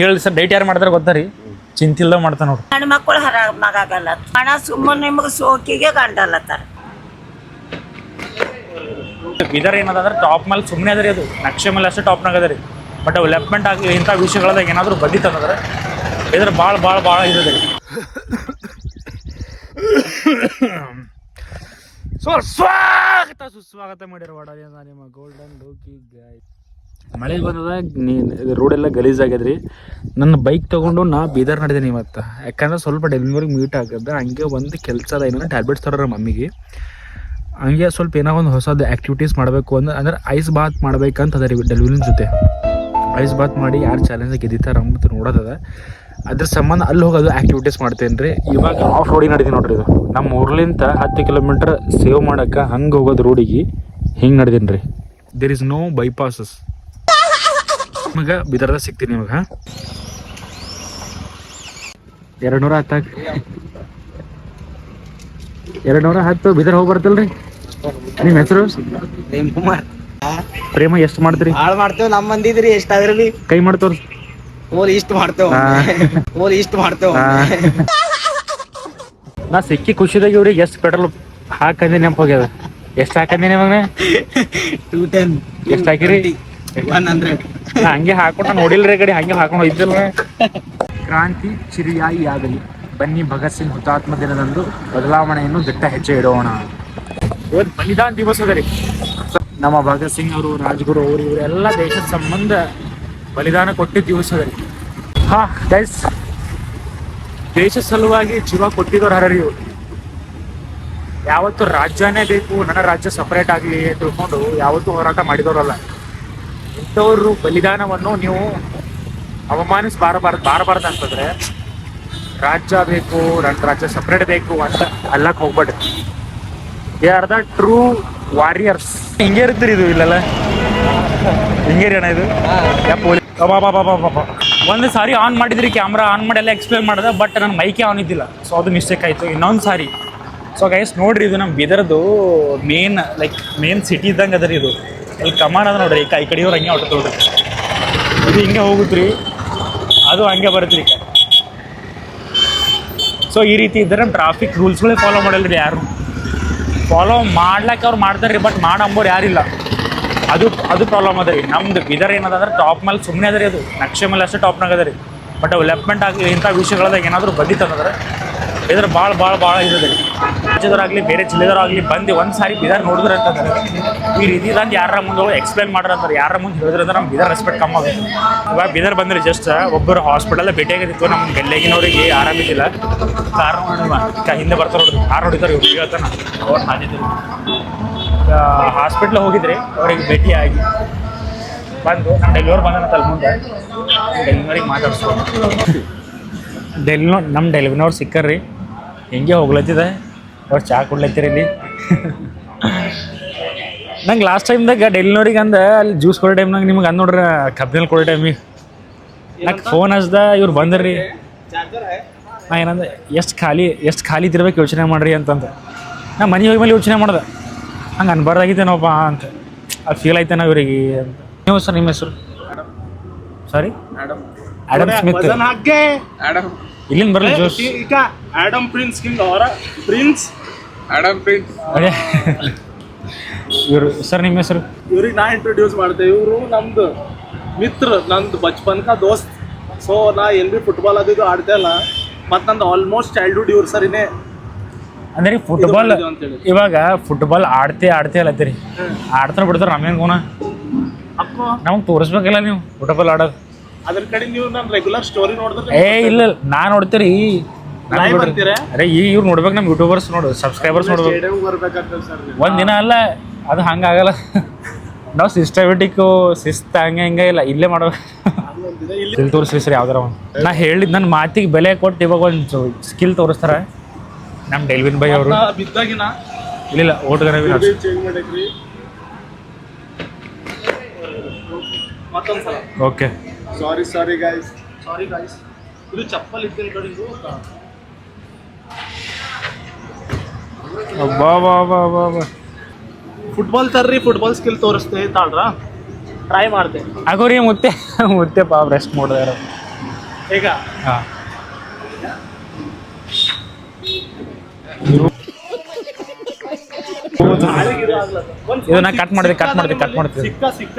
ಹೇಳಿ ಸರ್ ಡೈಟ್ ಯಾರು ಮಾಡ್ತಾರೆ ಗೊತ್ತಾ ರೀ? ಚಿಂತಿಲ್ದ ಮಾಡ್ತಾನೆ ನೋಡ್ರಿ. ಹೆಣ್ಣು ಮಕ್ಕಳು ಹರಾಮಾಗಲ್ಲ ಹಣ ಸುಮ್ಮನೆ ನಿಮಗೆ ಸೋಕಿಗೆ ಗಂಡಲ್ಲತ್ತಾರ ಬೀದರ್ ಏನದ ಅಂದ್ರೆ ಟಾಪ್ ಮೇಲೆ ಸುಮ್ಮನೆ ಅದ ರೀ ಅದು. ನಕ್ಷೆ ಮೇಲೆ ಅಷ್ಟೇ ಟಾಪ್ನಾಗ ಅದ ರೀ. ಬಟ್ ಡೆವಲಪ್ಮೆಂಟ್ ಆಗಲಿ ಇಂಥ ವಿಷಯಗಳದಾಗ ಏನಾದರೂ ಬಂದಿತ್ತಂದ್ರೆ ಇದ್ರ ಭಾಳ ಭಾಳ ಭಾಳ ಇದೆ ರೀ. ಸೊ ಸ್ವಾಗತ ಸುಸ್ವಾಗತ ಮಾಡಿರೋ ವಡಾರಿ ನಿಮ್ಮ ಗೋಲ್ಡನ್ ಲೋಕಿ ಗಾಯ್ ಮಳೆ ಬಂದದ ನೀ ರೋಡ್ ಎಲ್ಲ ಗಲೀಜ್ ಆಗ್ಯದ್ರಿ. ನನ್ನ ಬೈಕ್ ತಗೊಂಡು ನಾ ಬೀದರ್ ನಡೆದೀನಿ ಇವತ್ತು. ಯಾಕಂದ್ರೆ ಸ್ವಲ್ಪ ಡೆಲಿವರಿಗೆ ಮೀಟ್ ಆಗದ ಹಂಗೆ ಒಂದು ಕೆಲಸ ಅದ ಏನಂದ್ರೆ ಟ್ಯಾಬ್ಲೆಟ್ಸ್ ತರೋರ ಮಮ್ಮಿಗೆ. ಹಂಗೆ ಸ್ವಲ್ಪ ಏನೋ ಒಂದು ಹೊಸದು ಆ್ಯಕ್ಟಿವಿಟೀಸ್ ಮಾಡಬೇಕು ಅಂದ್ರೆ ಅಂದ್ರೆ ಐಸ್ ಬಾತ್ ಮಾಡ್ಬೇಕಂತ ಅದ ರೀ ಡೆಲಿವರಿನ ಜೊತೆ. ಐಸ್ ಬಾತ್ ಮಾಡಿ ಯಾರು ಚಾಲೆಂಜ್ ಗೆದ್ದಿತ್ತಾರ ಅಂತ ನೋಡೋದದ ಅದ್ರ ಸಂಬಂಧ ಅಲ್ಲಿ ಹೋಗೋದು ಆ್ಯಕ್ಟಿವಿಟೀಸ್ ಮಾಡ್ತೇನೆ ರೀ. ಇವಾಗ ಆಫ್ ರೋಡಿಗೆ ನಡೀತೀನಿ ನೋಡ್ರಿ ಇದು. ನಮ್ಮ ಊರ್ಲಿಂದ ಹತ್ತು ಕಿಲೋಮೀಟ್ರ್ ಸೇವ್ ಮಾಡಕ್ಕೆ ಹಂಗೆ ಹೋಗೋದು ರೋಡಿಗೆ ಹಿಂಗೆ ನಡ್ದೀನಿ ರೀ. ದೇರ್ ಇಸ್ ನೋ ಬೈಪಾಸಸ್ ನಿಮಗೆ ಬಿದರ್ದಾಗ ಸಿಗ್ತೀನಿ ನಿಮಗೆ? ಹಾಂ ಎರಡು ನೂರ ಹತ್ತಾಕ. ಎರಡು ನೂರ ಹತ್ತು ಬಿದರ್ ಹೋಗಿ ಬರ್ತಲ್ರಿ ನಿಮ್ಮ ಹೆಸರು? ಪ್ರೇಮ್ ಕುಮಾರ್. ಪ್ರೇಮ ಎಷ್ಟು ಮಾಡ್ತೀರಿ? ಹಾಳ್ ಮಾಡ್ತೇವ್ ನಮ್ ಮಂದಿದ್ರಿ ಎಷ್ಟಾದ್ರ ಬಿ ಕೈ ಮಾಡ್ತವ್ರಿ ಓಲ್ ಇಷ್ಟ ಮಾಡ್ತೇವ್. ಓಲ್ ಇಷ್ಟ ಮಾಡ್ತೇವ. ನಾ ಸಿಕ್ಕಿ ಖುಷಿದಾಗ ಇವ್ರಿಗೆ ಎಷ್ಟು ಪೆಟ್ರೋಲ್ ಹಾಕಂದಿ ನೆನಪು ಹೋಗ್ಯದ. ಎಷ್ಟು ಹಾಕಂದಿ ನಿಮಗೆ ಟೂ ಟೆನ್ ಎಷ್ಟ್ ಹಾಕಿರಿ? ಒನ್ ಹಂಡ್ರೆಡ್ ಹಂಗೆ ಹಾಕೊಂಡ ನೋಡಿಲ್ರಿ ಕಡೆ ಹಂಗೆ ಹಾಕೊಂಡು ಹೋಯ್ತಿಲ್ಲ ಕ್ರಾಂತಿ ಚಿರಿಯಾಯಿ ಆಗಲಿ ಬನ್ನಿ ಭಗತ್ ಸಿಂಗ್ ಹುತಾತ್ಮ ದಿನದಂದು ಬದಲಾವಣೆಯನ್ನು ದಿಟ್ಟ ಹೆಜ್ಜೆ ಇಡೋಣ. ಇವತ್ತು ಬಲಿದಾನ ದಿವಸ ನಮ್ಮ ಭಗತ್ ಸಿಂಗ್ ಅವರು, ರಾಜ್ಗುರು ಅವರು, ಇವರೆಲ್ಲ ದೇಶದ ಸಂಬಂಧ ಬಲಿದಾನ ಕೊಟ್ಟಿದ್ದ ದಿವಸ ಹಾ ಗೈಸ್ ದೇಶ ಸಲುವಾಗಿ ಜೀವ ಕೊಟ್ಟಿದ್ದವ್ರು ಹರರಿ ಯಾವತ್ತು ರಾಜ್ಯನೇ ಬೇಕು, ನನ್ನ ರಾಜ್ಯ ಸಪರೇಟ್ ಆಗಲಿ ತಿಳ್ಕೊಂಡು ಯಾವತ್ತೂ ಹೋರಾಟ ಮಾಡಿದವರಲ್ಲ. ಇಂಥವ್ರು ಬಲಿದಾನವನ್ನು ನೀವು ಅವಮಾನಿಸಿ ಬಾರಬಾರ್ದು ಬಾರಬಾರ್ದು ಅಂತಂದ್ರೆ ರಾಜ್ಯ ಬೇಕು ನನ್ನ ರಾಜ್ಯ ಸಪ್ರೇಟ್ ಬೇಕು ಅಂತ ಅಲ್ಲಕ್ಕೆ ಹೋಗ್ಬೇಡ್ರಿ they are the true warriors ಹಿಂಗೆ ಇರ್ತೀರಿ ಇದು ಇಲ್ಲೆಲ್ಲ? ಹಿಂಗೆ ಅಣ್ಣ ಇದು? ಒಂದು ಸಾರಿ ಆನ್ ಮಾಡಿದ್ರಿ ಕ್ಯಾಮ್ರಾ ಆನ್ ಮಾಡಿ ಎಲ್ಲ ಎಕ್ಸ್ಪ್ಲೇನ್ ಮಾಡಿದೆ ಬಟ್ ನನ್ನ ಮೈಕೆ ಆನ್ ಇದ್ದಿಲ್ಲ. ಸೊ ಅದು ಮಿಸ್ಟೇಕ್ ಆಯಿತು. ಇನ್ನೊಂದು ಸಾರಿ. ಸೊ ಗೈಸ್ ನೋಡ್ರಿ ಇದು ನಮ್ಮ ಬಿದರ್ದು ಮೇನ್ ಲೈಕ್ ಮೇನ್ ಸಿಟಿ ಇದ್ದಂಗೆ ಅದರಿ ಇದು. ಇಲ್ಲಿ ಕಮಾನ್ ಅದ ನೋಡ್ರಿ, ಈ ಕೈ ಕಡೆಯವ್ರು ಹಂಗೆ ಹೊಟ್ಟು ತೊಗೊಳ್ರಿ ಇದು ಹಿಂಗೆ ಹೋಗುತ್ತೆ ಅದು ಹಂಗೆ ಬರುತ್ತೆ ರೀ ಸೊ ಈ ರೀತಿ ಇದ್ದರೆ ಟ್ರಾಫಿಕ್ ರೂಲ್ಸ್ಗಳೇ ಫಾಲೋ ಮಾಡಲ್ಲ ರೀ ಯಾರು. ಫಾಲೋ ಮಾಡ್ಲಾಕ ಅವ್ರು ಮಾಡ್ತಾರೆ ರೀ ಬಟ್ ಮಾಡಂಬೋರು ಯಾರಿಲ್ಲ. ಅದು ಅದು ಪ್ರಾಬ್ಲಮ್ ಅದ ರೀ. ನಮ್ದು ಬಿದರ್ ಏನದಂದ್ರೆ ಟಾಪ್ ಮೇಲೆ ಸುಮ್ಮನೆ ಅದ ರೀ ಅದು. ನಕ್ಷೆ ಮೇಲೆ ಅಷ್ಟೇ ಟಾಪ್ನಾಗ ಅದ ರೀ. ಬಟ್ ಡೆವಲಪ್ಮೆಂಟ್ ಆಗಲಿ ಇಂಥ ವಿಷಯಗಳದಾಗ ಏನಾದರೂ ಬಂದಿತ್ತಂದ್ರೆ ಇದ್ರ ಭಾಳ ಭಾಳ ಭಾಳ ಇದೆ ರೀ. ರಾಜ್ಯದವರಾಗಲಿ, ಬೇರೆ ಜಿಲ್ಲೆದವರಾಗಲಿ ಬಂದು ಒಂದು ಸಾರಿ ಬಿದರ್ ನೋಡಿದ್ರೆ ಅಂತಂದ್ರೆ, ಈ ರೀತಿ ತಂದು ಯಾರ ಮುಂದೆ ಎಕ್ಸ್ಪ್ಲೇನ್ ಮಾಡ್ರ ಅಂತಾರೆ ಯಾರ ಮುಂದೆ ಹೇಳಿದ್ರೆ ಅಂದ್ರೆ ನಮ್ಮ ಬಿದರ್ ರೆಸ್ಪೆಕ್ಟ್ ಕಮ್ಮಿ ಆಗುತ್ತೆ. ಇವಾಗ ಬಿದರ್ ಬಂದ್ರೆ ಜಸ್ಟ್ ಒಬ್ಬರು ಹಾಸ್ಪಿಟಲ್ ಭೇಟಿಯಾಗಿತ್ತು ನಮ್ಮ ಬೆಲ್ಲೆಗಿನವ್ರಿಗೆ ಆರಾಮಿದ್ದಿಲ್ಲ. ಕಾರ್ ನೋಡಿ ಹಿಂದೆ ಬರ್ತಾರೆ ನೋಡ್ರಿ, ಕಾರ್ ನೋಡಿದ್ರೆ ಇವ್ರು ಹೇಳ್ತಾನ ಅವ್ರು ಹಾದಿದ್ರು ಹಾಸ್ಪಿಟ್ಲ್ ಹೋಗಿದ್ರಿ, ಅವ್ರಿಗೆ ಭೇಟಿಯಾಗಿ ಬಂದು ನಮ್ಮ ಡೆಲಿವರ್ ಬಂದನಂತಲ್ಲ ಮುಂದೆ ಡೆಲಿವರಿಗೆ ಮಾತಾಡ್ಸ್ಕೊಂಡು ಡೆಲಿನೋ ನಮ್ಮ ಡೆಲಿವರಿನವ್ರು ಸಿಕ್ಕರ್ರಿ, ಹೆಂಗೆ ಹೋಗ್ಲತ್ತಿದೆ? ಅವ್ರು ಚಾ ಕೊಡ್ಲತ್ತೀರಿ ಇಲ್ಲಿ? ನಂಗೆ ಲಾಸ್ಟ್ ಟೈಮ್ದಾಗ ಡೆಲ್ಲಿನವ್ರಿಗೆ ಅಂದ ಅಲ್ಲಿ ಜ್ಯೂಸ್ ಕೊಡೋ ಟೈಮ್ನಾಗ ನಿಮ್ಗೆ ಅಂದ್ ನೋಡ್ರಿ ಕಬ್ಬಿನಲ್ಲಿ ಕೊಡೋ ಟೈಮಿಗೆ ನಂಗೆ ಫೋನ್ ಹಚ್ದ ಇವ್ರು ಬಂದ್ರಿ. ನಾ ಏನಂದೆ ಎಷ್ಟು ಖಾಲಿ ಎಷ್ಟು ಖಾಲಿ ತಿರ್ಬೇಕು ಯೋಚನೆ ಮಾಡ್ರಿ ಅಂತಂದು. ನಾ ಮನೆ ಹೋಗಿ ಮೇಲೆ ಯೋಚನೆ ಮಾಡ್ದೆ. ಹಂಗೆ ಅನ್ಬಾರ್ದಾಗಿತ್ತೇನೋಪ್ಪ ಅಂತ. ಅದು ಫೀಲ್ ಆಯ್ತೇನೋ ಇವ್ರಿಗೆ ಅಂತ. ನೀವು ಸರ್ ನಿಮ್ಮ ಹೆಸರು? ಸಾರಿ ಆ್ಯಡಮ್ ಸ್ಮಿತ್ ಇಲ್ಲಿಂದ ಬರಲಿ ಜೋಶ್. ಈಗ ಆಡಮ್ ಪ್ರಿನ್ಸ್ ಕಿಂಗ್ ಅವರ ಪ್ರಿನ್ಸ್. Adam prince. ಅದೇ. ಇವರು ಸರ್ ನಿಮ್ಮ ಹೆಸರು? ಇವ್ರಿಗೆ ನಾ ಇಂಟ್ರೊಡ್ಯೂಸ್ ಮಾಡ್ತೆ ಇವರು ನಮ್ದು ಮಿತ್ರ ನಂದು ಬಚ್ಪನ್ಕ ದೋಸ್ತ್. ಸೊ ನಾ ಎಲ್ಲಿ ಬಿ ಫುಟ್ಬಾಲ್ ಅದು ಇದು ಆಡ್ತಾ ಇಲ್ಲ. ಮತ್ತು ನಂದು ಆಲ್ಮೋಸ್ಟ್ ಚೈಲ್ಡ್ಹುಡ್ ಇವ್ರು ಸರಿನೇ ಅಂದ್ರೆ ಫುಟ್ಬಾಲ್ ಇದು ಅಂತೇಳಿ. ಇವಾಗ ಫುಟ್ಬಾಲ್ ಆಡ್ತೇ ಆಡ್ತೇ ಅಲ್ಲತ್ತೀರಿ ಆಡ್ತಾರ ಬಿಡ್ತಾರ ನಮ್ಗೇನು ಗುಣ? ಅಕ್ಕೋ. ನಮಗೆ ತೋರಿಸ್ಬೇಕಲ್ಲ ನೀವು ಫುಟ್ಬಾಲ್ ಆಡೋದು. ಅದ್ರ ಕಡೆ ನೀವು ನನ್ನ ರೆಗ್ಯುಲರ್ ಸ್ಟೋರಿ ನೋಡಿದ್ರೆ ಏ ಇಲ್ಲ ನಾ ನೋಡ್ತೀರಿ ಲೈವ್. ಅರೆ ಈ ಇವ್ರು ನೋಡ್ಬೇಕು ನಮ್ಮ ಯೂಟ್ಯೂಬರ್ಸ್ ನೋಡು ಸಬ್ಸ್ಕ್ರೈಬರ್ಸ್ ನೋಡ್ಬೇಕು. ಸ್ಟೇಡಿಯಂ ಬರ್ಬೇಕಾಗ್ತದೆ ಸರ್ ಒಂದ್ ದಿನ ಅಲ್ಲ ಅದು ಹಂಗಾಗಲ್ಲ. ನಾವು ಸಿಸ್ಟಮೆಟಿಕ್ಕು ಶಿಸ್ತ ಹಂಗೆ ಹಿಂಗೆ ಇಲ್ಲ ಇಲ್ಲೇ ಮಾಡ್ಬೇಕು ಇಲ್ಲಿ ತೋರಿಸ್ರಿ ಸರ್ ಯಾವ್ದಾರ ಒಂದು. ನಾ ಹೇಳಿದ್ ನನ್ನ ಮಾತಿಗೆ ಬೆಲೆ ಕೊಟ್ಟು ಇವಾಗ ಒಂದು ಸ್ಕಿಲ್ ತೋರಿಸ್ತಾರ. ನಮ್ಮ ಡೆಲ್ವಿನ್ ಬೈ ಅವರು. ಬಿದ್ದಾಗಿನ? ಇಲ್ಲ ಓಟ್ಗರ ಚೇಂಜ್ ಮಾಡಕ್ರಿ. ಮತ್ತೊಂದ್ಸಲ okay sorry sorry guys sorry guys ಇದು ಚಪ್ಪಲ್ ಇತ್ತಿನ ಕಡೆದು ಬಾ ಬಾ ಬಾ ಬಾ ಬಾ ಫುಟ್ಬಾಲ್ ತರ್ರಿ ಫುಟ್ಬಾಲ್ ಸ್ಕಿಲ್ ತೋರಿಸ್ತೆ ತಾಳ್ರ ಟ್ರೈ ಮಾಡ್ತೆ ಆಗೋರಿ ಮುತ್ತೆ ಮುತ್ತೆ ಪಾಪ ರೆಸ್ಟ್ ಮಾಡಿದಾರ ಈಗ? ಹಾಂ. ಇದನ್ನ ಕಟ್ ಮಾಡಿದೆ, ಕಟ್ ಮಾಡಿದೆ, ಕಟ್ ಮಾಡ್ತೀವಿ. ಸಿಕ್ಕ ಸಿಕ್ಕ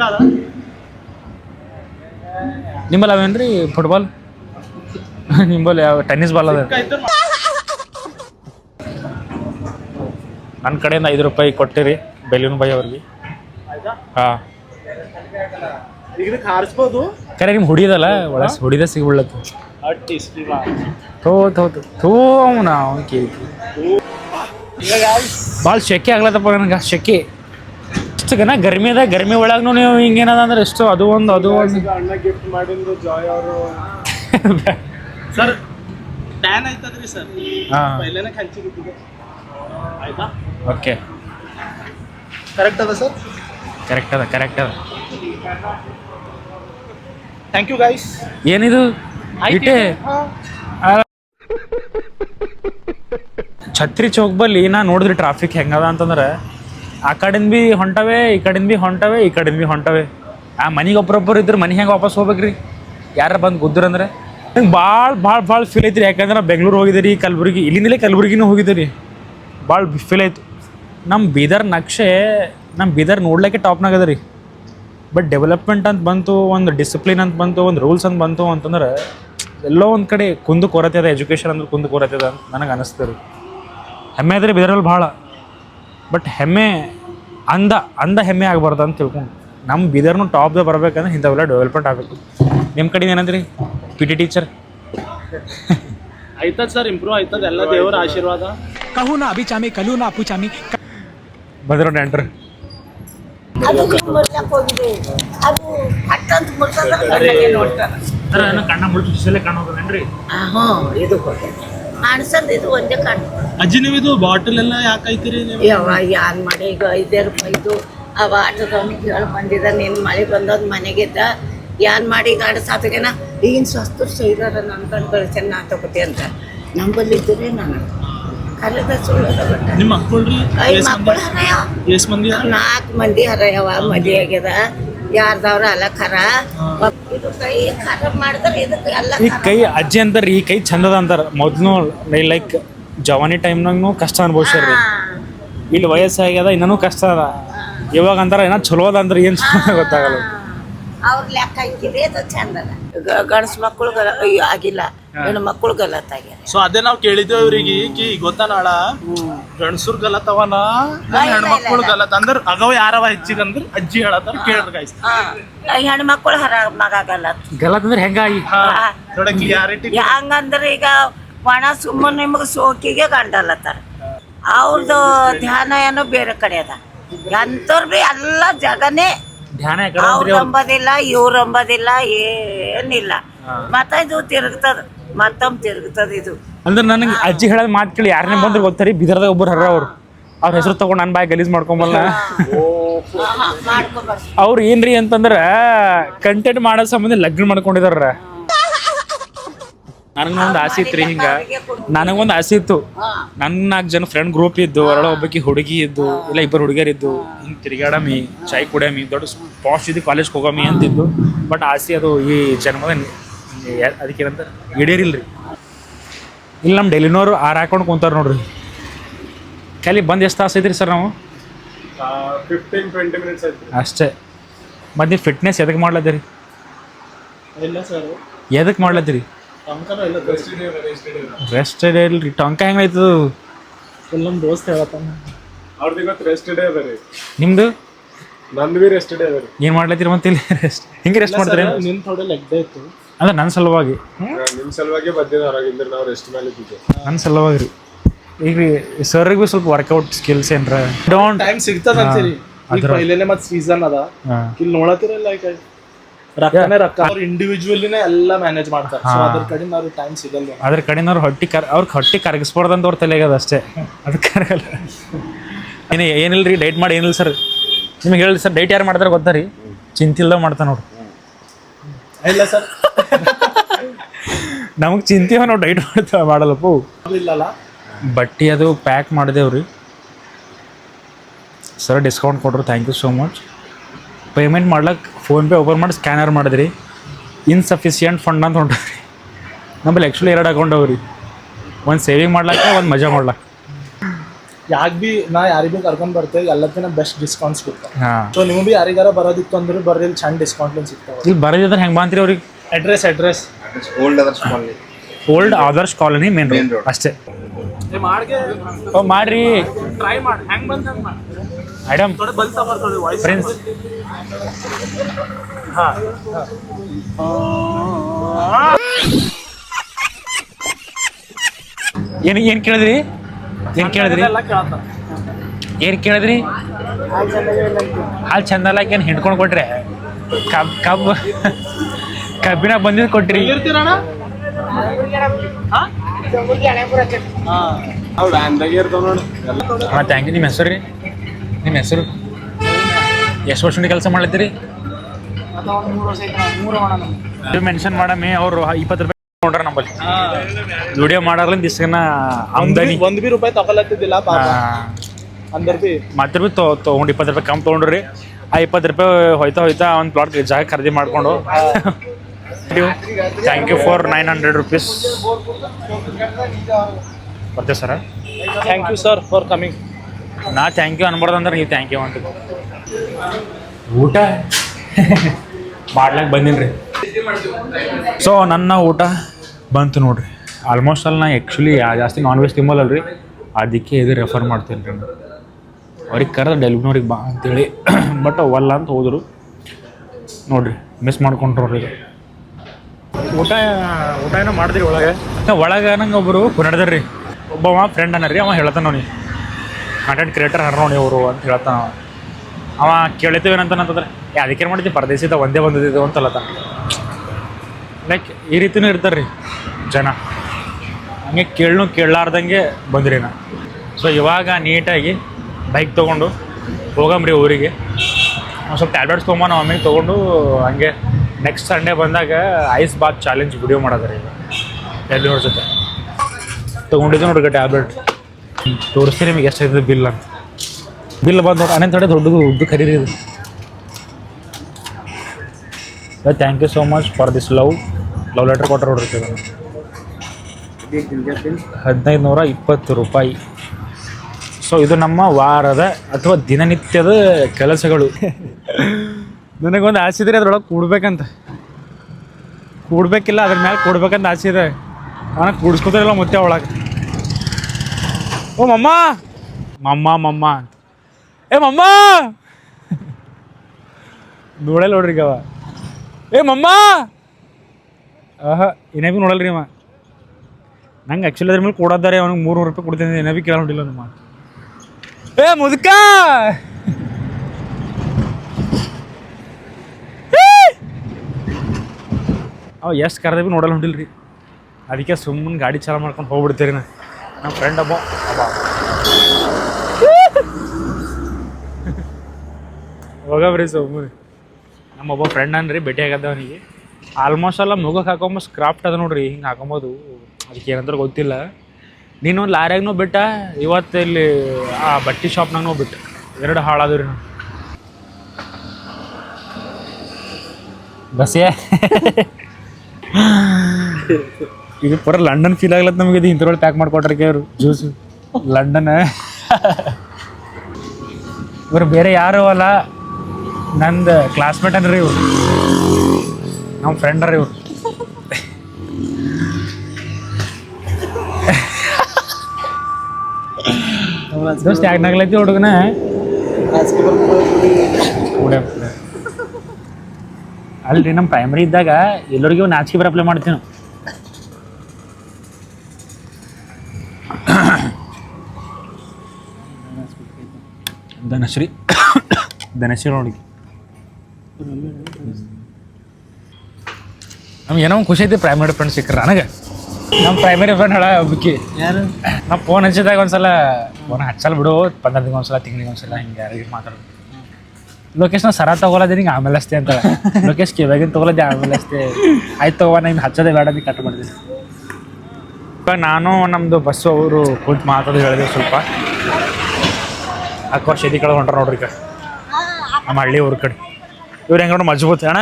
ನಿಮ್ಮಲ್ಲಿ ಅವೇನ್ರಿ ಫುಟ್ಬಾಲ್ ನಿಮ್ಮಲ್ಲಿ ಯಾವ ಟೆನ್ನಿಸ್ ಬಾಲ್ ಅದ? ನನ್ನ ಕಡೆಯಿಂದ ಐದು ರೂಪಾಯಿ ಕೊಟ್ಟಿರಿ ಬೆಲೂನ್ ಬಾಯಿ ಅವ್ರಿಗೆ. ಹಾಂ. ಕರೆ ನಿಮ್ಗೆ ಹುಡಿದಲ್ಲ? ಒಳ ಹುಡಿದ ಸಿಗ್ಬಿಡ್ಲತ್ತು. ಥೋ ಅವನ guys, ಭಾಳ ಶೆಕೆ ಆಗ್ಲತ್ತಪ್ಪ ನನಗೆ ಶೆಕೆ. ಇಷ್ಟು ಜನ ಗರ್ಮಿ ಅದ ಗರ್ಮಿ ಒಳಗೂ ನೀವು ಹಿಂಗೇನದ ಅಂದ್ರೆ ಎಷ್ಟು ಅದು ಒಂದು ಅದು ಒಂದು. ಅಣ್ಣ ಗಿಫ್ಟ್ ಮಾಡಿದ್ದು ಜಾಯ್ ಅವರು. ಸರ್ ಟ್ಯಾನ್ ಆಯ್ತದ್ರಿ ಸರ್ ಹಾಂ. ಪೈಲೇನೆ ಹಂಚಿ ಬಿಟ್ಟಿದೆ ಆಯ್ತಾ? ಓಕೆ ಕರೆಕ್ಟ್ ಅದ ಸರ್ ಕರೆಕ್ಟ್ ಅದ ಕರೆಕ್ಟ್ ಅದ. ಥ್ಯಾಂಕ್ ಯು ಗೈಸ್ ಏನಿದು? ಇಟ್ಟೆ. ಛತ್ರಿ ಚೌಕ್ ಬಲ್ಲಿ ನಾ ನೋಡಿದ್ರಿ ಟ್ರಾಫಿಕ್ ಹೆಂಗದ ಅಂತಂದ್ರೆ ಆ ಕಡೆಯಿಂದ ಭೀ ಹೊಂಟವೆ, ಈ ಕಡೆಯಿಂದ ಭೀ ಹೊಂಟವೆ, ಈ ಕಡೆಯಿಂದ ಭೀ ಹೊಂಟವೆ. ಆ ಮನೆಗೆ ಒಬ್ರೊಬ್ಬರು ಇದ್ರೆ ಮನೆ ಹೆಂಗೆ ವಾಪಸ್ ಹೋಗ್ಬೇಕ್ರಿ. ಯಾರ ಬಂದು ಗುದ್ರಂದ್ರೆ ನಂಗೆ ಭಾಳ ಭಾಳ ಭಾಳ ಫೀಲ್ ಐತ್ರಿ. ಯಾಕಂದ್ರೆ ಬೆಂಗಳೂರು ಹೋಗಿದ್ದೀರಿ ಕಲಬುರ್ಗಿ, ಇಲ್ಲಿಂದಲೇ ಕಲಬುರ್ಗಿನೂ ಹೋಗಿದ್ದೀರಿ ಭಾಳ ಫೀಲ್ ಆಯ್ತು. ನಮ್ಮ ಬೀದರ್ ನಕ್ಷೆ ನಮ್ಮ ಬೀದರ್ ನೋಡ್ಲಿಕ್ಕೆ ಟಾಪ್ನಾಗ ರೀ. ಬಟ್ ಡೆವಲಪ್ಮೆಂಟ್ ಅಂತ ಬಂತು, ಒಂದು ಡಿಸಿಪ್ಲಿನ್ ಅಂತ ಬಂತು, ಒಂದು ರೂಲ್ಸ್ ಅಂತ ಬಂತು ಅಂತಂದ್ರೆ, ಎಲ್ಲೋ ಒಂದು ಕಡೆ ಕುಂದು ಕೊರತೆ ಅದ ಎಜುಕೇಷನ್ ಅಂದ್ರೆ ಕುಂದು ಕೊರತೆ ಅದ ಅಂತ ನನಗೆ ಅನ್ನಿಸ್ತದೆ ರೀ. ಹೆಮ್ಮೆ ಅದ್ರಿ ಬೀದರಲ್ಲಿ ಭಾಳ. ಬಟ್ ಹೆಮ್ಮೆ ಅಂದ ಅಂದ ಹೆಮ್ಮೆ ಆಗಬಾರ್ದು ಅಂತ ತಿಳ್ಕೊಂಡು ನಮ್ಮ ಬೀದರ್ನು ಟಾಪ್ದಾಗ ಬರಬೇಕಂದ್ರೆ ಇಂಥವೆಲ್ಲ ಡೆವಲಪ್ಮೆಂಟ್ ಆಗಬೇಕು. ನಿಮ್ಮ ಕಡೆ ಏನಂದ್ರಿ? ಪಿ ಟಿ ಟೀಚರ್ ಆಯ್ತದ ಸರ್ ಇಂಪ್ರೂವ್ ಆಯ್ತದ. ಎಲ್ಲ ದೇವರ ಆಶೀರ್ವಾದ. ಕಹುನ ಅಭಿಚಾಮಿ ಕಲೂನ ಅಪುಚಾಮಿ ಬಂದಿರೋ ನೆಂಟ್ರು ಕಣ್ಣ ಮುಳ್ತು ಕಣ್ಣು ಹೋಗೋದೇನ್ರಿ ಹಾಂ ಇದು ಕಾಣಿಸಂದು ಇದು ಒಂದೇ ಕಾಣ ಅಜ್ಜಿ ನೀವು ಇದು ಬಾಟಲ್ ಎಲ್ಲ ಯಾಕೆ ಐತಿರಿ ನೀವು? ಯಾವ ಯಾನ್ ಮಾಡಿ ಈಗ ಐದೇ ರೂಪಾಯಿದು ಆ ಆಟೋದವನಿಗೆ ಹೇಳಿ ಬಂದಿದ್ದ ನೀನು ಮಳೆ ಮನೆಗೆ ಮನೆಗಿದ್ದ ಯಾನ್ ಮಾಡಿ ಗಾಡಿ ಸಾತಗೆನ ಈಗಿನ ಸ್ವಸ್ಥ ಶೈಲರ ನನ್ನ ಕಣ್ ಕಳ್ಸನ್ ನಾ ತಗೋತಿ ಅಂತ. ನಂಬಲ್ಲಿ ಇದ್ದೀರಿ ನಾನು? ಕರೆದ ಸುಳ್ಳು ನಿಮ್ಮ ಮಕ್ಕಳು ಎಷ್ಟ್ ಮಂದಿ? ನಾಲ್ಕು ಮಂದಿ ಹರಯವ ಮದಿ ಆಗ್ಯದ ಯಾರ್ದವ್ರ ಅಲ್ಲ ಖರ ಇದು ಕೈ ಖರ ಮಾಡಿದ್ರೆ ಇದಕ್ಕೆ ಎಲ್ಲ ಈ ಕೈ ಅಜ್ಜಿ ಅಂತಾರ ಈ ಕೈ ಚಂದದ ಅಂತಾರ. ಮೊದ್ಲು ಲೈಕ್ ಜವಾನಿ ಟೈಮ್ನಾಗೂ ಕಷ್ಟ ಅನುಭವಿಸ್ರಿ ಇಲ್ಲಿ ವಯಸ್ಸಾಗ್ಯದ ಇನ್ನೂ ಕಷ್ಟ ಅದ. ಇವಾಗ ಅಂತಾರ ಏನೋ ಚಲೋ ಅದ ಅಂದ್ರೆ ಏನು ಚಲೋ ಗೊತ್ತಾಗಲ್ಲ. ಅವ್ರ ಲೆಕ್ಕ ಹಾಕಿದ್ರೆ ಅದು ಚಂದ ಅದ ಗಂಡ್ಸ್ ಮಕ್ಕಳು ಆಗಿಲ್ಲ. ಹೆಣ್ಣು ಮಕ್ಕಳು ಗಲತ್ ಆಗ್ಯಾರ ಸೊ ಅದೇ ನಾವು ಕೇಳಿದ್ದೇವೆ ಇವ್ರಿಗೆ ಕಿ ಗೊತ್ತಾನಾಳ? ಗಂಡಸೂರ್ ಗಲತವನ? ಹೆಣ್ಮಕ್ಳು ಗಲತ್ ಅಂದ್ರ ಅಗವ ಯಾರವ ಹೆಚ್ಚಿಗಂದ್ರ ಅಜ್ಜಿ ಹೇಳತ್ತಾರ ಕೇಳ್ರಿ ಗೈಸ್ ಹೆಣ್ಮಕ್ಳು ಮಕ್ಕಳು ಹರ ಮಗ ಗಲತ್. ಗಲತ್ ಅಂದ್ರೆ ಕ್ಲಿಯಾರಿಟಿ ಹಂಗಂದ್ರೆ ಈಗ ಒಣ ಸುಮ್ಮನೆ ನಿಮಗೆ ಸೋಕಿಗೆ ಗಂಡಲತ್ತಾರ ಅವ್ರದ್ದು ಧ್ಯಾನ ಏನೋ ಬೇರೆ ಕಡೆ ಅದ. ಎಂತವ್ರು ಬಿ ಎಲ್ಲ ಜಗನೇ ಅವ್ರಂಬದಿಲ್ಲ ಇವ್ರಂಬದಿಲ್ಲ ಅವ್ರು ಅಂದ್ರಿ ಅವ್ರು ಅಂಬೋದಿಲ್ಲ ಇವ್ರು ಅಂಬೋದಿಲ್ಲ ಏನಿಲ್ಲ. ಮತ್ತ ಇದು ತಿರುಗ್ತದ. ಮತ್ತೊಮ್ಮೆ ತಿರುಗ್ತದ ಇದು. ಅಂದ್ರೆ ನನಗೆ ಅಜ್ಜಿ ಹೇಳೋದು ಮಾತು ಕೇಳಿ ಯಾರನ್ನೇ ಬಂದ್ರೆ ಗೊತ್ತಾರಿ ಬಿದರ್ದಾಗ ಒಬ್ಬರು ಹರ್ರ ಅವ್ರು. ಅವ್ರ ಹೆಸರು ತಗೊಂಡು ನನ್ನ ಬಾಯಿ ಗಲೀಜ್ ಮಾಡ್ಕೊಂಬಲ್ಲ. ಅವ್ರು ಏನ್ರಿ ಅಂತಂದ್ರೆ ಕಂಟೆಂಟ್ ಮಾಡೋ ಸಂಬಂಧ ಲಗ್ನ ಮಾಡ್ಕೊಂಡಿದಾರ ನನಗೊಂದು ಆಸೆ ಇತ್ತು ರೀ ಹಿಂಗೆ. ನನಗೊಂದು ಆಸೆ ಇತ್ತು. ನನ್ನ ನಾಲ್ಕು ಜನ ಫ್ರೆಂಡ್ ಗ್ರೂಪ್ ಇದ್ದು ಹೊರಳ ಒಬ್ಬಾಕಿ ಹುಡುಗಿ ಇದ್ದು ಇಲ್ಲ ಇಬ್ಬರು ಹುಡುಗಿಯರು ಇದ್ದು ಹಿಂಗೆ ತಿರುಗಾಡಮಿ ಚಾಯ್ ಕುಡಿಯಮಿ ದೊಡ್ಡ ಪಾಸ್ಟ್ ಇದ್ದು ಕಾಲೇಜ್ಗೆ ಹೋಗಮಿ ಅಂತಿದ್ದು. ಬಟ್ ಆಸೆ ಅದು ಈ ಜನ್ಮದ ಅದಕ್ಕೆ ಏನಂತ? ಈಡೇರಿಲ್ರಿ. ಇಲ್ಲಿ ನಮ್ಮ ಡೆಲಿನೋರು ಆರು ಹಾಕೊಂಡು ಕುಂತಾರೆ ನೋಡ್ರಿ. ಖಾಲಿ ಬಂದು ಎಷ್ಟು ತಾಸು ಐತ್ರಿ ಸರ್ ನಾವು? ಫಿಫ್ಟೀನ್ ಟ್ವೆಂಟಿ ಮಿನಿಟ್ಸ್ ಆಯ್ತು ಅಷ್ಟೇ. ಮತ್ತೆ ನೀವು ಫಿಟ್ನೆಸ್ ಎದಕ್ಕೆ ಮಾಡ್ಲತ್ತೀರಿ? ಇಲ್ಲ ಸರ್ ಎದಕ್ಕೆ ಮಾಡ್ಲತ್ತೀರಿ? ರೆಸ್ಟ್ ಡೇ ಇಲ್ರಿ. ಟೊಂಕ ಹೆಂಗ್ ಫುಲ್ ನಮ್ಮ ದೋಸ್ತ ಹೇಳತ್ತಾನ. ಅವ್ರದ್ದು ಇವತ್ತು ರೆಸ್ಟ್ ಡೇ ಅದ ರೀ. ನಿಮ್ದು? ನಂದು ಬಿ ರೆಸ್ಟ್ ಡೇ ಅದ ರೀ. ಏನು ಮಾಡ್ಲತ್ತೀರಿ ಮತ್ತೆ ಇಲ್ಲಿ? ರೆಸ್ಟ್ ಹಿಂಗೆ ರೆಸ್ಟ್ ಮಾಡ್ತೀರಿ? ನಿನ್ ಥೋಡೆ ಲೆಗ್ ಡೇ ಇತ್ತು. ಅಂದ್ರೆ ನನ್ನ ಸಲುವಾಗಿ. ನಿಮ್ಮ ಸಲುವಾಗಿ ಬಂದಿದ್ದು ಹೊರಗಿಂದ್ರೆ ನಾವು ರೆಸ್ಟ್ ಮೇಲೆ ಇದ್ದಿದ್ದೆ ನನ್ನ ಸಲುವಾಗಿ ರೀ. ಈಗ ರೀ ಸರ್ಗೂ ಸ್ವಲ್ಪ ವರ್ಕೌಟ್ ಸ್ಕಿಲ್ಸ್ ಏನ್ರ? ಡೋಂಟ್ ಟೈಮ್ ಸಿಗ್ತದ ಅಂತೀರಿ ಈಗ ಪೈಲೇನೆ ಮತ್ ಸೀಸನ್ ಅದ. ಇಲ್ಲಿ ನೋಡತ್ತಿರಲ್ಲ ಲೈಕ್ ರೊಕ್ಕನೇ ರೊಕ್ಕ. ಅವ್ರು ಇಂಡಿವಿಜುವಲಿನೇ ಎಲ್ಲ ಮ್ಯಾನೇಜ್ ಮಾಡ್ತಾರೆ. ಸೊ ಅದ್ರ ಕಡೆಯಿಂದ ಅವ್ರಿಗೆ ಟೈಮ್ ಸಿಗಲ್ಲ ಅದ್ರ ಕಡೆಯಿಂದ ಅವ್ರು ಹೊಟ್ಟಿ ಕರ್ ಅವ್ರಿಗೆ ಹೊಟ್ಟಿ ಕರಗಿಸ್ಬಾರ್ದು ಅವ್ರ ತಲೆಗೆ ಅದು ಅಷ್ಟೇ. ಅದು ಕರಗಲ್ಲ. ಏನೇ ಏನಿಲ್ಲ ರೀ ಡೈಟ್ ಮಾಡಿ ಏನಿಲ್ಲ ಸರ್ ನಿಮ್ಗೆ ಹೇಳಿ ಸರ್ ಡೈಟ್ ಯಾರು ಮಾಡ್ತಾರೆ ಗೊತ್ತಾ ರೀ? ಚಿಂತಿಲ್ದ ಮಾಡ್ತಾನೆ ನೋಡ್ರಿ. ಇಲ್ಲ ಸರ್. ನಮಗೆ ಚಿಂತೆ ನಾವು ಡೈಟ್ ಮಾಡ್ತೇವೆ ಮಾಡಲ್ಲಪ್ಪು. ಇಲ್ಲಲ್ಲ. ಬಟ್ಟೆ ಅದು ಪ್ಯಾಕ್ ಮಾಡಿದೆವು ರೀ. ಸರ್ ಡಿಸ್ಕೌಂಟ್ ಕೊಟ್ರು. Thank you so much payment ಮಾಡ್ಲಕ್ಕೆ ಫೋನ್ಪೇ ಓಪನ್ ಮಾಡಿ ಸ್ಕ್ಯಾನರ್ ಮಾಡಿದ್ರಿ. ಇನ್ಸಫಿಷಿಯಂಟ್ ಫಂಡ್ ಅಂತ ಹೊಂಟ್ರಿ ನಮ್ಮಲ್ಲಿ ಆ್ಯಕ್ಚುಲಿ ಎರಡು ಅಕೌಂಟ್ ಅವ್ರಿ ಒಂದು ಸೇವಿಂಗ್ ಮಾಡ್ಲಾಕ ಒಂದು ಮಜಾ ಮಾಡ್ಲಾಕ ಯಾಕೆ ಬಿ ನಾ ಯಾರಿಗೂ ಬಿ ಕರ್ಕೊಂಡ್ ಬರ್ತೇವೆ ಎಲ್ಲದಿನ ಬೆಸ್ಟ್ ಡಿಸ್ಕೌಂಟ್ಸ್ ಕೊಡ್ತಾರೆ ಹಾಂ. ಸೊ ನೀವು ಬಿ ಯಾರಿಗಾರ ಬರೋದಿತ್ತು ಅಂದ್ರೆ ಬರ್ರಿ ಇಲ್ಲಿ ಚಂದ ಡಿಸ್ಕೌಂಟ್ ಸಿಗ್ತಾವೆ. ಇಲ್ಲಿ ಬರೋದಿದ್ರೆ ಹೆಂಗೆ ಬಂತ್ರಿ ಅವ್ರಿಗೆ? Address address old Adarsh colony old Adarsh colony main road. ಅಷ್ಟೇ. ಮಾಡ್ಗೆ. ಓ ಮಾಡ್ರಿ. ಟ್ರೈ ಮಾಡಿ. ಹೆಂಗ್ ಬಂತ ಮೇಡಮ್ ಫ್ರೆಂಡ್ಸ್ ಹಾ. ಏನು ಏನು ಕೇಳಿದ್ರಿ? ಏನು ಕೇಳಿದ್ರಿ? ಎಲ್ಲ ಕೇಳ್ತಾರ ಏನು ಕೇಳಿದ್ರಿ? ಹಾಲು ಚಂದ ಅಲ್ಲ ಏನು ಹಿಂಡ್ಕೊಂಡು ಕೊಟ್ರೆ? ಕಬ್ ಕಬ್ಬು ಕಬ್ಬಿನ ಬಂದಿದ್ದು ಕೊಟ್ರಿ. ಹಾ? ಥ್ಯಾಂಕ್ ಯು ನಿಮ್ಮ ಹೆಸರು ರೀ? ನಿಮ್ಮ ಹೆಸರು? ಎಷ್ಟು ವರ್ಷದಿಂದ ಕೆಲಸ ಮಾಡ್ಲತ್ತೀರಿ? ಮೆನ್ಷನ್ ಮಾಡಮಿ ಅವರು ಇಪ್ಪತ್ತು ರೂಪಾಯಿ ನಂಬಲ್ಲಿ. ವಿಡಿಯೋ ಮಾಡಾರ್ಲಿಂದ ದಿಸ್ಕನ ಒಂದು ಒಂದ್ ಬಿ ರೂಪಾಯಿ ತಗೊಳತ್ತಿದ್ದಿಲ್ಲ ಪಾಪ. ಅಂದ್ರ ಬಿ. ಮತ್ತೆ ಬಿ ತೊಗೊಂಡು ಇಪ್ಪತ್ತು ರೂಪಾಯಿ ಕಮ್ಮಿ ತಗೊಂಡ್ರಿ. ಆ ಇಪ್ಪತ್ತು ರೂಪಾಯಿ ಹೋಯ್ತಾ ಹೋಯ್ತಾ ಒಂದು ಪ್ಲಾಟ್ ಜಾಗ ಖರೀದಿ ಮಾಡಿಕೊಂಡು. Thank you for nine hundred rupees ಬರ್ತೇವೆ sir. Thank you sir for coming ನಾ ಥ್ಯಾಂಕ್ ಯು ಅನ್ಬಾರ್ದು ಅಂದ್ರೆ ನೀವು ಥ್ಯಾಂಕ್ ಯು ಅಂತ. ಊಟ? ಮಾಡ್ಲಕ್ಕೆ ಬಂದಿನಿ ರೀ ಸೊ ನನ್ನ ಊಟ ಬಂತು ನೋಡ್ರಿ. ಆಲ್ಮೋಸ್ಟ್ ಅಲ್ಲಿ ನಾ ಆ್ಯಕ್ಚುಲಿ ಜಾಸ್ತಿ ನಾನ್ ವೆಜ್ ತಿಂಬಲ್ಲ ರೀ ಅದಕ್ಕೆ ಇದು ರೆಫರ್ ಮಾಡ್ತೀನಿ ರೀ ಅವ್ರಿಗೆ ಕರೆದ ಡೆಲಿವ್ರಿನವ್ರಿಗೆ ಬಾ ಅಂತೇಳಿ. ಬಟ್ ಒಲ್ಲ ಅಂತ ಹೋದರು. ನೋಡ್ರಿ ಮಿಸ್ ಮಾಡ್ಕೊಂಡ್ರಿ ಇದು ಊಟ ಊಟ ಏನೋ ಮಾಡಿದ್ರಿ ಒಳಗೆ? ಒಳಗೆ ನಂಗೆ ಒಬ್ಬರು ಕುನಾಡ್ದಾರ ರೀ. ಒಬ್ಬವ ಫ್ರೆಂಡ್ ಅನ್ನ ರೀ ಅವ ಹೇಳ್ತಾನ ನೋಡಿ ಕಂಟೆಂಟ್ ಕ್ರಿಯೇಟರ್ ಹರ ನೋಡಿ ಅವರು ಅಂತ ಹೇಳ್ತಾನ ಅವ. ಕೇಳಿತೇವೇನಂತಂದ್ರೆ ಕೇಳಿತೀವಿ ಏನಂತಂದ್ರೆ ಏ ಅದಕ್ಕೆ ಮಾಡಿದ್ವಿ ಪರದೇಶಿದ ಒಂದೇ ಬಂದಿದ್ದು ಹೇಳತ್ತಾನ ಲೈಕ್ ಈ ರೀತಿನೂ ಇರ್ತಾರೆ ರೀ ಜನ. ಹಂಗೆ ಕೇಳನು ಕೇಳಲಾರ್ದಂಗೆ ಬಂದ್ರಿ ನಾ. ಸೊ ಇವಾಗ ನೀಟಾಗಿ ಬೈಕ್ ತೊಗೊಂಡು ಹೋಗಮ್ರಿ ಊರಿಗೆ. ಒಂದು ಸ್ವಲ್ಪ ಟ್ಯಾಬ್ಲೆಟ್ಸ್ ತೊಗೊಂಬ ನಾವು ಆಮೇಲೆ ತೊಗೊಂಡು ಹಂಗೆ ನೆಕ್ಸ್ಟ್ ಸಂಡೇ ಬಂದಾಗ ಐಸ್ ಬಾತ್ ಚಾಲೆಂಜ್ ವಿಡಿಯೋ ಮಾಡೋದ್ರಿ ಈಗ. ಎಲ್ಲಿವ್ರ ಜೊತೆ. ತೊಗೊಂಡಿದ್ದೆ ನೋಡ್ರಿ ಟ್ಯಾಬ್ಲೆಟ್ ತೋರಿಸ್ತೀನಿ ನಿಮಗೆ ಎಷ್ಟಾಯ್ತದೆ ಬಿಲ್ ಅಂತ. ಬಿಲ್ ಬಂದು ನೋಡಿ ಅನೇನ್ ತಡೆ ದೊಡ್ಡದು ಉದ್ದು ಖರೀದಿ thank you so much for this love love letter ಕೊಟ್ಟರೆ ನೋಡ್ರಿ ಹದಿನೈದು ನೂರ ಇಪ್ಪತ್ತು ರೂಪಾಯಿ. ಸೊ ಇದು ನಮ್ಮ ವಾರದ ಅಥವಾ ದಿನನಿತ್ಯದ ಕೆಲಸಗಳು. ನನಗೊಂದು ಆಸೆ ಇದ್ರೆ ಅದ್ರೊಳಗೆ ಕೂಡ್ಬೇಕಂತ. ಕೂಡ್ಬೇಕಿಲ್ಲ, ಅದ್ರ ಮೇಲೆ ಕೂಡ್ಬೇಕಂತ ಆಸೆ ಇದೆ ಅವನ ಕೂಡಿಸ್ಕೊತಾರಿಲ್ಲ ಮತ್ತೆ ಒಳಗೆ ಓ, ಮಮ್ಮ! ಮಮ್ಮ ಮಮ್ಮ. ಅಂತ ಏ, ಮಮ್ಮ! ನೋಡೇ ನೋಡ್ರಿ ಗವ. ಏ, ಮಮ್ಮ! ಆಹಾ ಏನೇ ಭೀ ನೋಡಲ್ರಿ ಅವ. ನಂಗೆ ಆ್ಯಕ್ಚುಲಿ ಅದ್ರ ಮೇಲೆ ಕೊಡೋದಾರೆ ಅವ್ನಿಗೆ ಮೂರ್ನೂರು ರೂಪಾಯಿ ಕೊಡ್ತೀನಿ ಏನೇ ಭೀ ಕೇಳ ನೋಡಿಲ್ಲ ನಮ್ಮ ಏ, ಮುದುಕ! ಅವ ಎಷ್ಟು ಕರೆದ ಭೀ ನೋಡಲ್ಲ ರೀ ಅದಕ್ಕೆ ಸುಮ್ಮನೆ ಗಾಡಿ ಚಾಲು ಮಾಡ್ಕೊಂಡು ಹೋಗ್ಬಿಡ್ತೀರಿ ನಾ. ನಮ್ಮ ಫ್ರೆಂಡ್ ಒಬ್ಬ ಹೋಗಬ್ರಿ ಸುಮ್ಮನೆ ನಮ್ಮ ಒಬ್ಬ ಫ್ರೆಂಡ್ ಅನ್ರಿ ಭೇಟಿ ಆಗದ ಅವನಿಗೆ. ಆಲ್ಮೋಸ್ಟ್ ಎಲ್ಲ ಮುಗಕ್ಕೆ ಹಾಕೊಂಬ ಸ್ಕ್ರಾಫ್ಟ್ ಅದ ನೋಡ್ರಿ, ಹಿಂಗೆ ಹಾಕೊಂಬೋದು. ಅದಕ್ಕೆ ಏನಂದ್ರೆ ಗೊತ್ತಿಲ್ಲ. ನೀನು ಲಾರ್ಯಾಗೂ ಬಿಟ್ಟ, ಇವತ್ತು ಇಲ್ಲಿ ಆ ಬಟ್ಟೆ ಶಾಪ್ನಾಗೂ ಬಿಟ್ಟು. ಎರಡು ಹಾಳಾದ್ರಿ ನಾನು ಬಸ್ಸೇ ಇದು ಪರ ಲಂಡನ್ ಫೀಲ್ ಆಗ್ಲತ್ತ ನಮಗೆ ಇದು ಇಂಥರೊಳಗೆ ಪ್ಯಾಕ್ ಮಾಡಿಕೊಟ್ರಿ ಅವರು ಜ್ಯೂಸ್ ಲಂಡನ್. ಇವರು ಬೇರೆ ಯಾರು ಅಲ್ಲ, ನಂದು ಕ್ಲಾಸ್ಮೇಟ್ ಅನ್ರಿ ಇವ್ರು. ನಮ್ಮ ಫ್ರೆಂಡ್ ರೀ ಇವ್ರು. ದೋಸ್ತ, ಯಾಕೆ ನಗ್ಲೈತಿ ಹುಡುಗನ? ಅಲ್ರಿ ನಮ್ಮ ಪ್ರೈಮರಿ ಇದ್ದಾಗ ಎಲ್ಲರಿಗೂ ನಾಚಿಕೆ ಬರ ಅಪ್ಲೈ ಮಾಡ್ತೀವಿ ನಾವು ಧನಶ್ರೀ. ಧನಶ್ರೀ ನೋಡಿ ನಮ್ಗೆ ಏನೋ ಒಂದು ಖುಷಿ ಐತಿ ಪ್ರೈಮರಿ ಫ್ರೆಂಡ್ ಸಿಕ್ಕ್ರೆ. ನನಗೆ. ನಮ್ಮ ಪ್ರೈಮರಿ ಫ್ರೆಂಡ್ ಹೇಳ ಒಬ್ಬಕಿ ಯಾರು? ನಾ ಫೋನ್ ಹಚ್ಚಿದಾಗ ಒಂದ್ಸಲ ಫೋನ್ ಹಚ್ಚಲ್ ಬಿಡು ಪಂದ್ರ ದಿನ ಒಂದ್ಸಲ ತಿಂಗಳಿಗೆ ಒಂದ್ಸಲ ಹಿಂಗೆ ಯಾರಿಗೆ ಮಾತಾಡೋದು. ಲೋಕೇಶ್ ನಾ ಸರ ತಗೊಳದೆ ನಿಂಗೆ ಆಮೇಲೆ ಅಷ್ಟೇ ಅಂತ ಲೋಕೇಶ್ ಕಿವಾಗಿನ ತಗೊಳದೆ ಆಮೇಲೆ ಅಷ್ಟೇ. ಆಯ್ತು ತಗೋ ನಿಮ್ಗೆ ಹಚ್ಚೋದೇ ಬೇಡ ನೀ ಕಟ್ ಮಾಡಿದೆ. ಇವಾಗ ನಾನು ನಮ್ಮದು ಬಸ್ಸು ಅವರು ಕೂತ್ ಮಾತಾಡೋದು ಹೇಳಿದೆ ಸ್ವಲ್ಪ. ಅಕ್ಕ ವರ್ಷ ಎದಿ ಕಡೆ ಹೊಂಟ್ರ ನೋಡ್ರಿ ಈಗ. ನಮ್ಮ ಹಳ್ಳಿ ಊರ ಕಡೆ. ಇವ್ರು ಹೆಂಗ್ ಮಜಬೂತ್ ಅಣ್ಣ?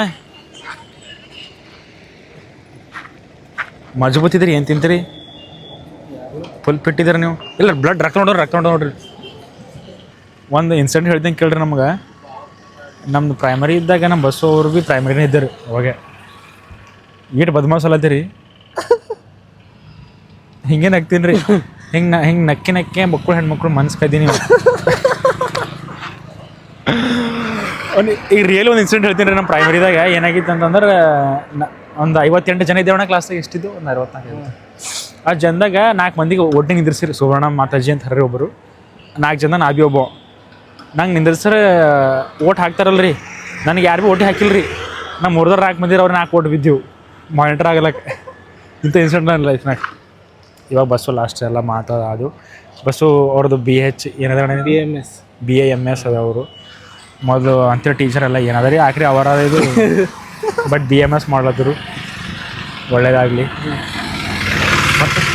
ಮಜಬೂತ್ ಇದ್ರಿ ಏನು ತಿಂತೀರಿ? ಫುಲ್ ಫಿಟ್ ಇದ್ದೀರಿ ನೀವು? ಇಲ್ಲ ಬ್ಲಡ್ ರಕ್ತ ನೋಡ್ರಿ ರಕ್ತ ನೋಡ್ರಿ ನೋಡ್ರಿ. ಒಂದು ಇನ್ಸಿಡೆಂಟ್ ಹೇಳ್ದಂಗೆ ಕೇಳ್ರಿ ನಮ್ಗೆ. ನಮ್ದು ಪ್ರೈಮರಿ ಇದ್ದಾಗ ನಮ್ಮ ಬಸ್ಸು ಅವ್ರು ಭೀ ಪ್ರೈಮರಿನೇ ಇದ್ದರು ಅವಾಗ. ಈಟ್ ಬದ್ಮಾಸಲತ್ತೀರಿ ಹಿಂಗೆ ನಗ್ತೀನಿ ರೀ ಹಿಂಗೆ ನ, ಹಿಂಗೆ ನಕ್ಕಿ ನಕ್ಕಿ ಮಕ್ಕಳು, ಹೆಣ್ಮಕ್ಳು ಮನ್ಸು ಕದೀನಿ ಒಂದು ಈಗ ರಿಯಲ್ ಒಂದು ಇನ್ಸಿಡೆಂಟ್ ಹೇಳ್ತೀನಿ ರೀ ನಮ್ಮ ಪ್ರೈಮರಿದಾಗ ಏನಾಗಿತ್ತು ಅಂತಂದ್ರೆ ಒಂದು ಐವತ್ತೆಂಟು ಜನ ಇದ್ದೇವಣ ಕ್ಲಾಸ್ದಾಗ ಎಷ್ಟಿದ್ದು? ಒಂದು ಅರವತ್ನಾಲ್ಕು ಆ ಜನದಾಗ ನಾಲ್ಕು ಮಂದಿಗೆ ಒಟ್ಟಿಗೆ ನಿಂದಿರ್ಸಿರಿ ಸುವರ್ಣ ಮಾತಾಜಿ ಅಂತ ಹರ್ರಿ ಒಬ್ಬರು ನಾಲ್ಕು ಜನ ನಾ ಬಿ ಒಬ್ಬ. ನಂಗೆ ನಿಂದಿರ್ಸರ ಓಟ್ ಹಾಕ್ತಾರಲ್ರಿ. ನನಗೆ ಯಾರು ಭೀ ಓಟಿ ರೀ ನಮ್ಮ ಮುರ್ದಾರ ನಾಲ್ಕು ಮಂದಿರ ಅವ್ರು ನಾಲ್ಕು ಓಟ್ ಬಿದ್ದೆವು. ಮಾನಿಟರ್ ಆಗಲಕ್ಕೆ ಇಂಥ ಇನ್ಸಿಡೆಂಟ್ ನನ್ನ ಲೈಫ್ನಾಗ ಇವಾಗ ಬಸ್ಸು ಲಾಸ್ಟ್ ಎಲ್ಲ ಮಾತಾಡ ಅದು ಬಸ್ಸು ಅವ್ರದ್ದು ಬಿ ಎಚ್ ಏನದ B M S B A M S ಅದ ಅವರು. ಮೊದಲು ಅಂತ ಟೀಚರ್ ಎಲ್ಲ ಏನದ ರೀ? ಆಕ್ರಿ ಅವರ ಇದು. ಬಟ್ ಬಿ ಎಂ ಎಸ್ ಮಾಡಿದ್ರು ಒಳ್ಳೇದಾಗಲಿ. ಮತ್ತು?